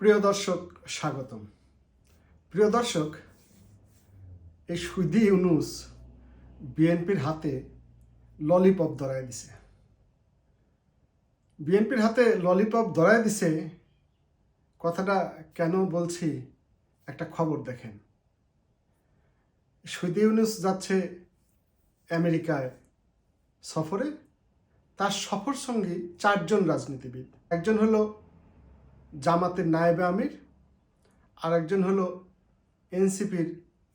প্রিয় দর্শক, স্বাগতম। প্রিয় দর্শক, এই সুদি ইউনুস বিএনপির হাতে ললিপপ ধরায় দিছে। বিএনপির হাতে ললিপপ ধরায় দিছে, কথাটা কেন বলছি একটা খবর দেখেন। সুদি ইউনুস যাচ্ছে আমেরিকায় সফরে। তার সফর সঙ্গী চারজন রাজনীতিবিদ। একজন হলো জামাতের নায়েবে আমির আর একজন হলো এনসিপির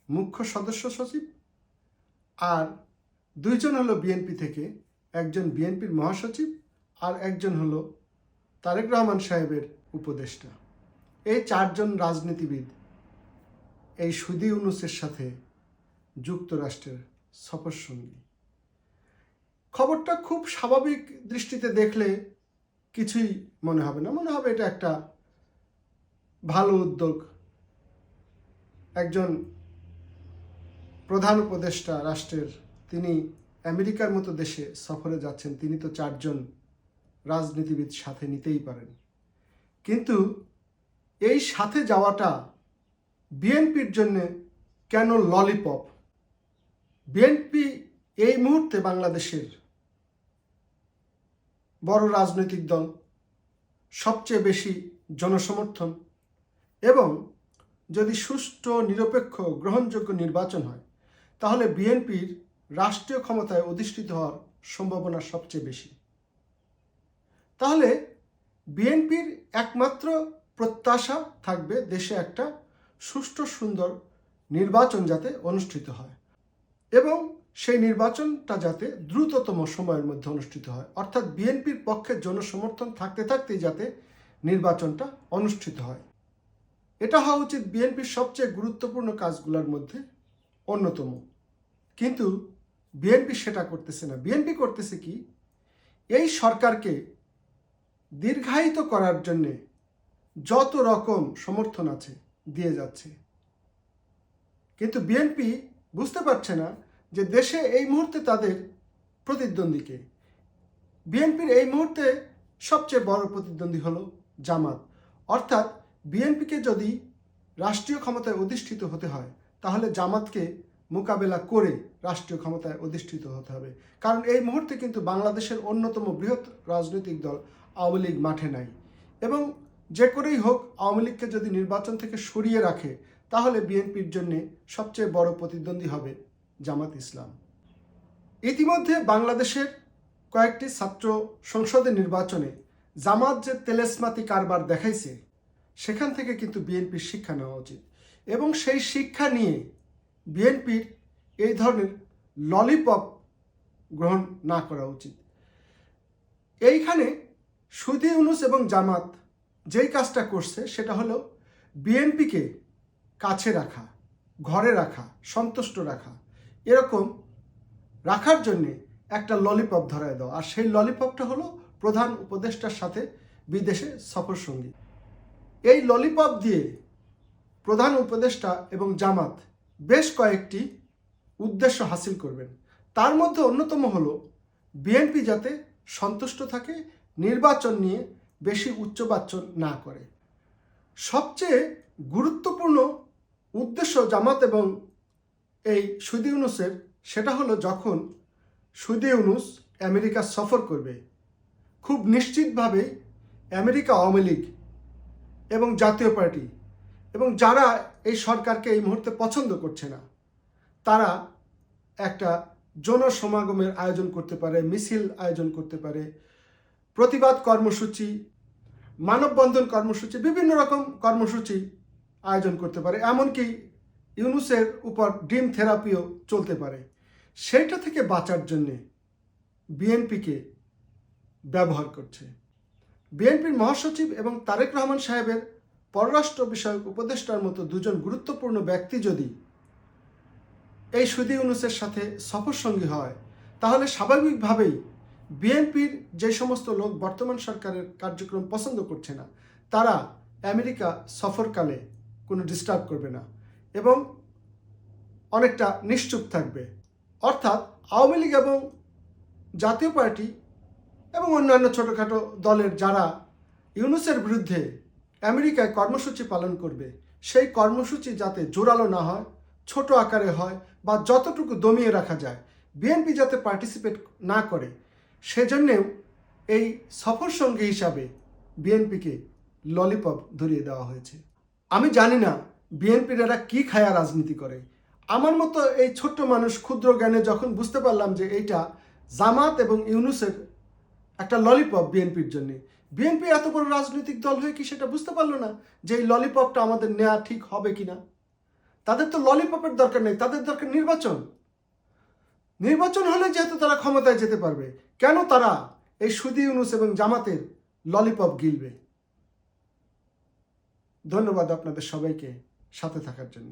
মুখ্য সদস্য সচিব, আর দুইজন হলো বিএনপি থেকে, একজন বিএনপির মহাসচিব, আর একজন হলো তারেক রহমান সাহেবের উপদেষ্টা। এই চারজন রাজনীতিবিদ এই সুদি ইউনুসের সাথে যুক্তরাষ্ট্রের সফর সঙ্গী খবরটা খুব স্বাভাবিক দৃষ্টিতে দেখলে কিছুই মনে হবে না। মনে হবে এটা একটা ভালো উদ্যোগ। একজন প্রধান উপদেষ্টা রাষ্ট্রের, তিনি আমেরিকার মতো দেশে সফরে যাচ্ছেন, তিনি তো চারজন রাজনীতিবিদ সাথে নিতেই পারেন। কিন্তু এই সাথে যাওয়াটা বিএনপির জন্য কেন ললিপপ? বিএনপি এই মুহূর্তে বাংলাদেশের বড় রাজনৈতিক দল, সবচেয়ে বেশি জনসমর্থন এবং যদি সুষ্ঠু, নিরপেক্ষ, গ্রহণযোগ্য নির্বাচন হয়, তাহলে বিএনপির রাষ্ট্রীয় ক্ষমতায় অধিষ্ঠিত হওয়ার সম্ভাবনা সবচেয়ে বেশি। তাহলে বিএনপির একমাত্র প্রত্যাশা থাকবে দেশে একটা সুষ্ঠু, সুন্দর নির্বাচন যাতে অনুষ্ঠিত হয়। এবং সেই নির্বাচনটা যাতে দ্রুততম সময়ের মধ্যে অনুষ্ঠিত হয়। অর্থাৎ বিএনপির পক্ষে জনসমর্থন থাকতে থাকতেই যাতে নির্বাচনটা অনুষ্ঠিত হয়। এটা হওয়া উচিত বিএনপির সবচেয়ে গুরুত্বপূর্ণ কাজগুলোর মধ্যে অন্যতম। কিন্তু বিএনপি সেটা করতেছে না। বিএনপি করতেছে কি, এই সরকারকে দীর্ঘায়িত করার জন্যে যত রকম সমর্থন আছে দিয়ে যাচ্ছে। কিন্তু বিএনপি বুঝতে পারছে না যে দেশে এই মুহূর্তে তাদের প্রতিদ্বন্দ্বীকে বিএনপির এই মুহূর্তে সবচেয়ে বড় প্রতিদ্বন্দ্বী হলো জামাত। অর্থাৎ বিএনপিকে যদি রাষ্ট্রীয় ক্ষমতায় অধিষ্ঠিত হতে হয়, তাহলে জামাতকে মোকাবেলা করে রাষ্ট্রীয় ক্ষমতায় অধিষ্ঠিত হতে হবে। কারণ এই মুহূর্তে কিন্তু বাংলাদেশের অন্যতম বৃহৎ রাজনৈতিক দল আওয়ামী লীগ মাঠে নাই। এবং যে করেই হোক, আওয়ামী লীগকে যদি নির্বাচন থেকে সরিয়ে রাখে, তাহলে বিএনপির জন্যে সবচেয়ে বড় প্রতিদ্বন্দ্বী হবে জামাত ইসলাম। ইতিমধ্যে বাংলাদেশের কয়েকটি ছাত্র সংসদের নির্বাচনে জামাত যে তেলেসমাতি কারবার দেখাইছে, সেখান থেকে কিন্তু বিএনপির শিক্ষা নেওয়া উচিত। এবং সেই শিক্ষা নিয়ে বিএনপির এই ধরনের ললিপপ গ্রহণ না করা উচিত। এইখানে সুদি ইউনুস এবং জামাত যেই কাজটা করছে, সেটা হলো বিএনপিকে কাছে রাখা, ঘরে রাখা, সন্তুষ্ট রাখা। এরকম রাখার জন্যে একটা ললিপপ ধরায় দাও। আর সেই ললিপপটা হলো প্রধান উপদেষ্টার সাথে বিদেশে সফর সঙ্গী। এই ললিপপ দিয়ে প্রধান উপদেষ্টা এবং জামাত বেশ কয়েকটি উদ্দেশ্য হাসিল করবেন। তার মধ্যে অন্যতম হলো বিএনপি যাতে সন্তুষ্ট থাকে, নির্বাচন নিয়ে বেশি উচ্চবাচ্চন না করে। সবচেয়ে গুরুত্বপূর্ণ উদ্দেশ্য জামাত এবং এই সুদি ইউনুসের সেটা হলো যখন সুদি ইউনুস আমেরিকা সফর করবে। খুব নিশ্চিতভাবে আমেরিকা আওয়ামী লীগ এবং জাতীয় পার্টি এবং যারা এই সরকারকে এই মুহূর্তে পছন্দ করছে না, তারা একটা জনসমাগমের আয়োজন করতে পারে, মিছিল আয়োজন করতে পারে, প্রতিবাদ কর্মসূচি, মানববন্ধন কর্মসূচি, বিভিন্ন রকম কর্মসূচি আয়োজন করতে পারে। এমনকি ইউনুসের উপর ডিম থেরাপিও চলতে পারে। সেইটা থেকে বাঁচার জন্যে বিএনপিকে ব্যবহার করছে। বিএনপির মহাসচিব এবং তারেক রহমান সাহেবের পররাষ্ট্র বিষয়ক উপদেষ্টার মতো দুজন গুরুত্বপূর্ণ ব্যক্তি যদি এই সুদি ইউনুসের সাথে সফর সঙ্গী হয়, তাহলে স্বাভাবিকভাবেই বিএনপির যে সমস্ত লোক বর্তমান সরকারের কার্যক্রম পছন্দ করছে না, তারা আমেরিকা সফরকালে কোনো ডিস্টার্ব করবে না। এবং অনেকটা নিশ্চুপ থাকবে। অর্থাৎ আওয়ামী লীগ এবং জাতীয় পার্টি এবং অন্যান্য ছোটোখাটো দলের যারা ইউনুসের বিরুদ্ধে আমেরিকায় কর্মসূচি পালন করবে, সেই কর্মসূচি যাতে জোরালো না হয়, ছোট আকারে হয় বা যতটুকু দমিয়ে রাখা যায়, বিএনপি যাতে পার্টিসিপেট না করে, সেজন্যেও এই সফর সঙ্গী হিসাবে বিএনপিকে ললিপপ ধরিয়ে দেওয়া হয়েছে। আমি জানি না বিএনপির এরা কি খায়া রাজনীতি করে? আমার মতো এই ছোট্ট মানুষ ক্ষুদ্র জ্ঞানে যখন বুঝতে পারলাম যে এইটা জামাত এবং ইউনুসের একটা ললিপপ বিএনপির জন্য। বিএনপি এত বড় রাজনৈতিক দল হয়ে কি সেটা বুঝতে পারল না যে এই ললিপপটা আমাদের নেওয়া ঠিক হবে কিনা? তাদের তো ললিপপের দরকার নেই, তাদের দরকার নির্বাচন। নির্বাচন হলে যেহেতু তারা ক্ষমতায় যেতে পারবে, কেন তারা এই সুদি ইউনুস এবং জামাতের ললিপপ গিলবে? ধন্যবাদ আপনাদের সবাইকে। সাথে থাকার জন্য।